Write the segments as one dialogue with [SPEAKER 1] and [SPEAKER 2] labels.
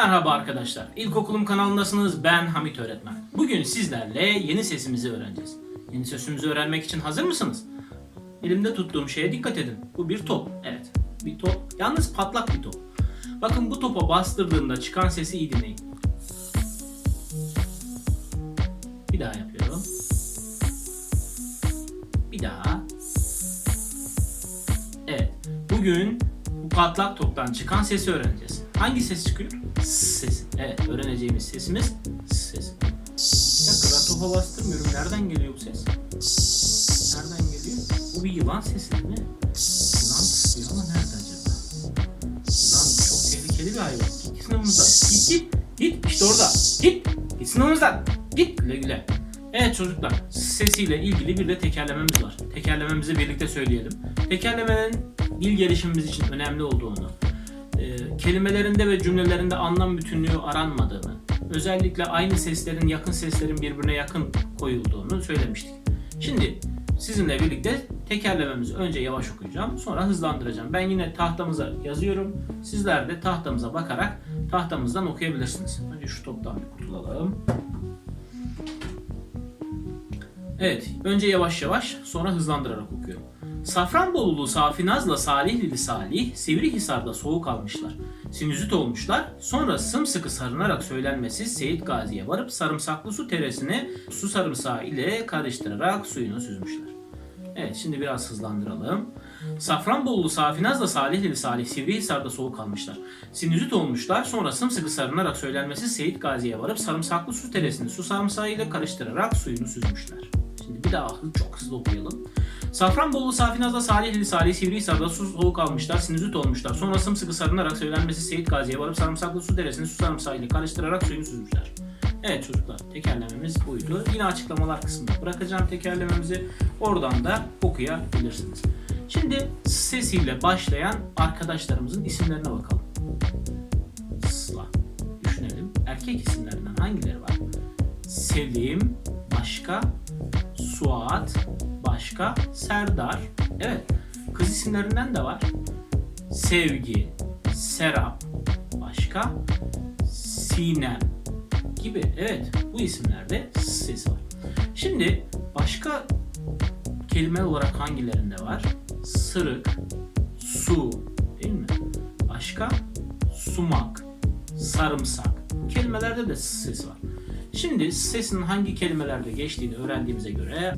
[SPEAKER 1] Merhaba arkadaşlar. İlkokulum kanalındasınız. Ben Hamit Öğretmen. Bugün sizlerle yeni sesimizi öğreneceğiz. Yeni sesimizi öğrenmek için hazır mısınız? Elimde tuttuğum şeye dikkat edin. Bu bir top. Evet. Bir top. Yalnız patlak bir top. Bakın bu topa bastırdığımda çıkan sesi iyi dinleyin. Bir daha yapıyorum. Bir daha. Evet. Bugün bu patlak toptan çıkan sesi öğreneceğiz. Hangi ses çıkıyor? Ses. Evet, öğreneceğimiz sesimiz ses. Bir dakika ben topa bastırmıyorum. Nereden geliyor bu ses? Nereden geliyor? Bu bir yılan sesi değil mi? Yılan tıslıyor ama nerede acaba? Yılan çok tehlikeli bir hayvan. Git sınavımızdan. Git git. Git işte orada. Git. Git sınavımızdan. Git güle güle. Evet çocuklar sesiyle ilgili bir de tekerlememiz var. Tekerlememizi birlikte söyleyelim. Tekerlemenin dil gelişimimiz için önemli olduğunu, e, kelimelerinde ve cümlelerinde anlam bütünlüğü aranmadığını, özellikle aynı seslerin yakın seslerin birbirine yakın koyulduğunu söylemiştik. Şimdi sizinle birlikte tekerlememizi önce yavaş okuyacağım, sonra hızlandıracağım. Ben yine tahtamıza yazıyorum. Sizler de tahtamıza bakarak tahtamızdan okuyabilirsiniz. Önce şu toptan bir kurtulalım. Evet, önce yavaş yavaş, sonra hızlandırarak okuyorum. Safranbolulu Safinaz'la Salihlili Salih, Sivrihisar'da soğuk almışlar. Sinüzit olmuşlar, sonra sımsıkı sarınarak söylenmesiz Seyit Gazi'ye varıp sarımsaklı su teresini su sarımsağı ile karıştırarak suyunu süzmüşler. Evet, şimdi biraz hızlandıralım. Safranbolulu Safinaz'la Salihlili Salih Sivrihisar'da soğuk kalmışlar. Sinüzit olmuşlar, sonra sımsıkı sarınarak söylenmesiz Seyit Gazi'ye varıp sarımsaklı su teresini su sarımsağı ile karıştırarak suyunu süzmüşler. Şimdi bir daha çok hızlı okuyalım. Safranbolu Safinaz'da Salihli Salih Sivrihisar'da su soğuk almışlar, sinüzit olmuşlar. Sonra sımsıkı sarınarak söylenmesi Seyit Gazi'ye varıp sarımsaklı su deresini su sarımsağı ile karıştırarak suyunu süzmüşler. Evet çocuklar tekerlememiz buydu. Yine açıklamalar kısmında bırakacağım tekerlememizi. Oradan da okuyabilirsiniz. Şimdi sesiyle başlayan arkadaşlarımızın isimlerine bakalım. Sıla. Düşünelim. Erkek isimlerinden hangileri var? Selim, başka, Suat, başka, Serdar. Evet, kız isimlerinden de var. Sevgi, Serap, başka, Sinem gibi. Evet, bu isimlerde ses var. Şimdi başka kelime olarak hangilerinde var? Sırık, su, değil mi? Başka, sumak, sarımsak. Kelimelerde de ses var. Şimdi sesin hangi kelimelerde geçtiğini öğrendiğimize göre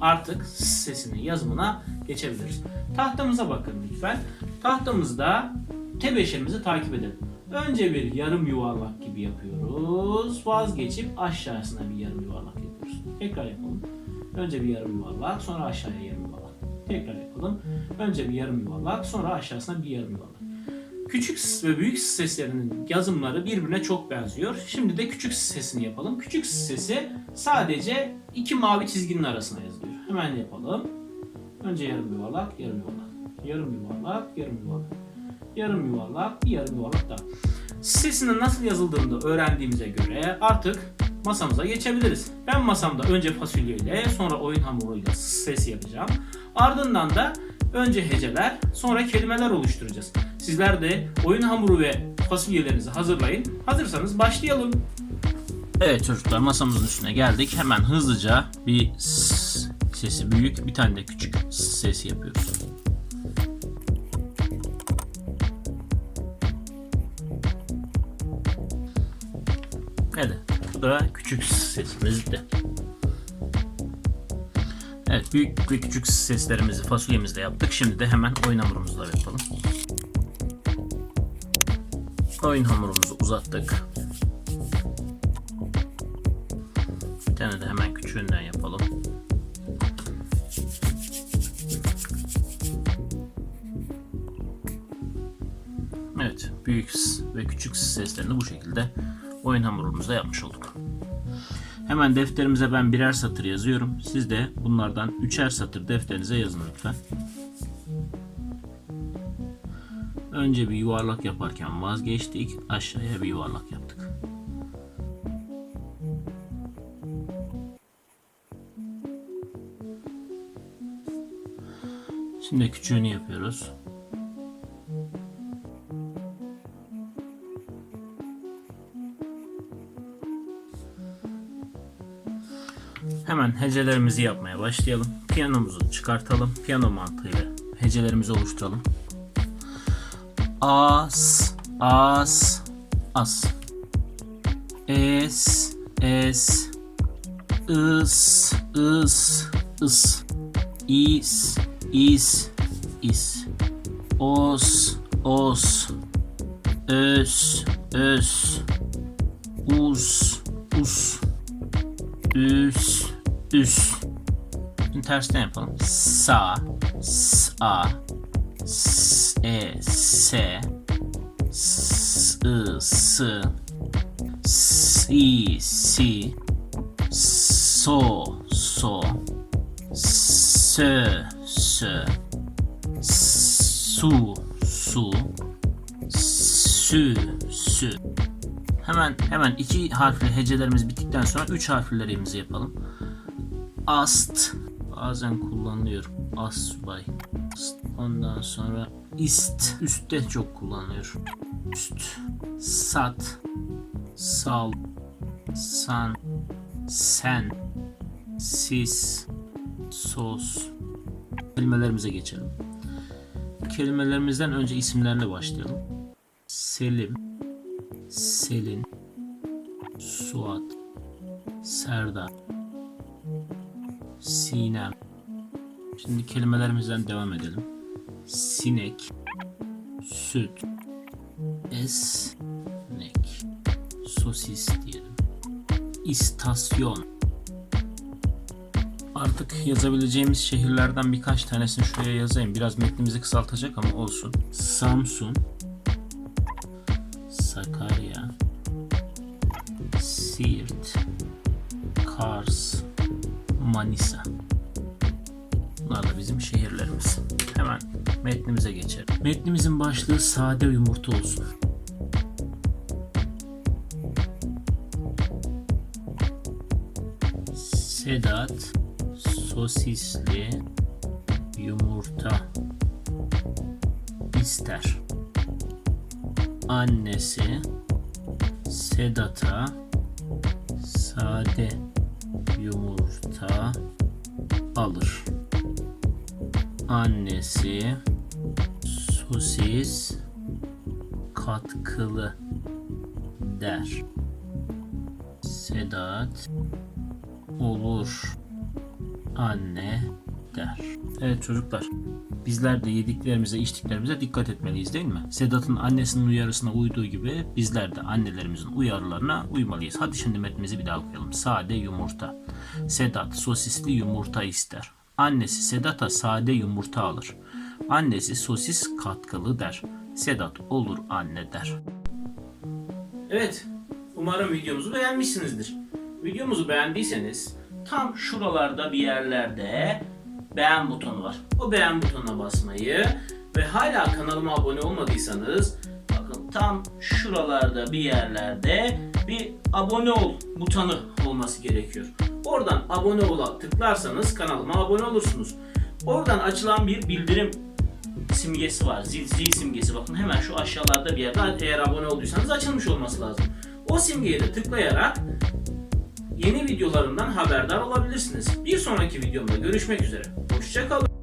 [SPEAKER 1] artık sesinin yazımına geçebiliriz. Tahtamıza bakın lütfen. Tahtamızda tebeşirimizi takip edelim. Önce bir yarım yuvarlak gibi yapıyoruz. Vazgeçip aşağısına bir yarım yuvarlak yapıyoruz. Tekrar yapalım. Önce bir yarım yuvarlak, sonra aşağıya yarım yuvarlak. Tekrar yapalım. Önce bir yarım yuvarlak, sonra aşağısına bir yarım yuvarlak. Küçük ve büyük seslerinin yazımları birbirine çok benziyor. Şimdi de küçük sesini yapalım. Küçük sesi sadece iki mavi çizginin arasına yazılıyor. Hemen yapalım. Önce yarım yuvarlak, yarım yuvarlak. Yarım yuvarlak, yarım yuvarlak. Yarım yuvarlak, bir yarım yuvarlak daha. Sesinin nasıl yazıldığını öğrendiğimize göre artık masamıza geçebiliriz. Ben masamda önce fasulyeyle sonra oyun hamuruyla ses yapacağım. Ardından da önce heceler sonra kelimeler oluşturacağız. Sizler de oyun hamuru ve fasulyelerinizi hazırlayın. Hazırsanız başlayalım. Evet çocuklar masamızın üstüne geldik. Hemen hızlıca bir sesi büyük bir tane de küçük sesi yapıyoruz. Da küçük sesimiz de. Evet, büyük ve küçük seslerimizi fasulyemizle yaptık. Şimdi de hemen oyun hamurumuzla yapalım. Oyun hamurumuzu uzattık. Bir tane de hemen küçüğünden yapalım. Evet, büyük ve küçük seslerini bu şekilde oyun hamurumuzda yapmış olduk. Hemen defterimize ben birer satır yazıyorum. Siz de bunlardan üçer satır defterinize yazın lütfen. Önce bir yuvarlak yaparken vazgeçtik. Aşağıya bir yuvarlak yaptık. Şimdi küçüğünü yapıyoruz. Hemen hecelerimizi yapmaya başlayalım. Piyanomuzu çıkartalım. Piyano mantığıyla hecelerimizi oluşturalım. As, as, as. Es, es. Is, is, is. Is, is, is. Os, os. Öz, öz. Uz, us. Üs, üs. Şimdi tersten yapalım. Sa, sa, s, e, se, s, ı, sı, si, si, so, so, sö, sö, su, su, sü, sü. Hemen hemen iki harfli hecelerimiz bittikten sonra üç harflerimizi yapalım. Ast bazen kullanılıyor. Asbay. Ast. Ondan sonra ist üstte çok kullanılıyor. Üst. Sat. Sal. San. Sen. Sis. Sos. Kelimelerimize geçelim. Kelimelerimizden önce isimlerle başlayalım. Selim. Selin, Suat, Serdar, Sinem. Şimdi kelimelerimizden devam edelim. Sinek, süt, esnek, sosis diyelim. İstasyon. Artık yazabileceğimiz şehirlerden birkaç tanesini şuraya yazayım. Biraz metnimizi kısaltacak ama olsun. Samsun, Sakarya, Siirt, Kars, Manisa. Bunlar da bizim şehirlerimiz. Hemen metnimize geçelim. Metnimizin başlığı sade yumurta olsun. Sedat sosisli yumurta ister annesi Sedat'a sade alır. Annesi sosis katkılı der. Sedat olur anne der. Evet çocuklar. Bizler de yediklerimize, içtiklerimize dikkat etmeliyiz değil mi? Sedat'ın annesinin uyarısına uyduğu gibi bizler de annelerimizin uyarılarına uymalıyız. Hadi şimdi metnimizi bir daha okuyalım. Sade yumurta. Sedat sosisli yumurta ister. Annesi Sedat'a sade yumurta alır. Annesi sosis katkılı der. Sedat olur anne der. Evet, umarım videomuzu beğenmişsinizdir. Videomuzu beğendiyseniz tam şuralarda bir yerlerde beğen butonu var. O beğen butonuna basmayı ve hala kanalıma abone olmadıysanız bakın tam şuralarda bir yerlerde bir abone ol butonu olması gerekiyor. Oradan abone ola tıklarsanız kanalıma abone olursunuz. Oradan açılan bir bildirim simgesi var. Zil, zil simgesi bakın hemen şu aşağılarda bir yerde eğer abone olduysanız açılmış olması lazım. O simgeye de tıklayarak yeni videolarımdan haberdar olabilirsiniz. Bir sonraki videomda görüşmek üzere. Hoşçakalın.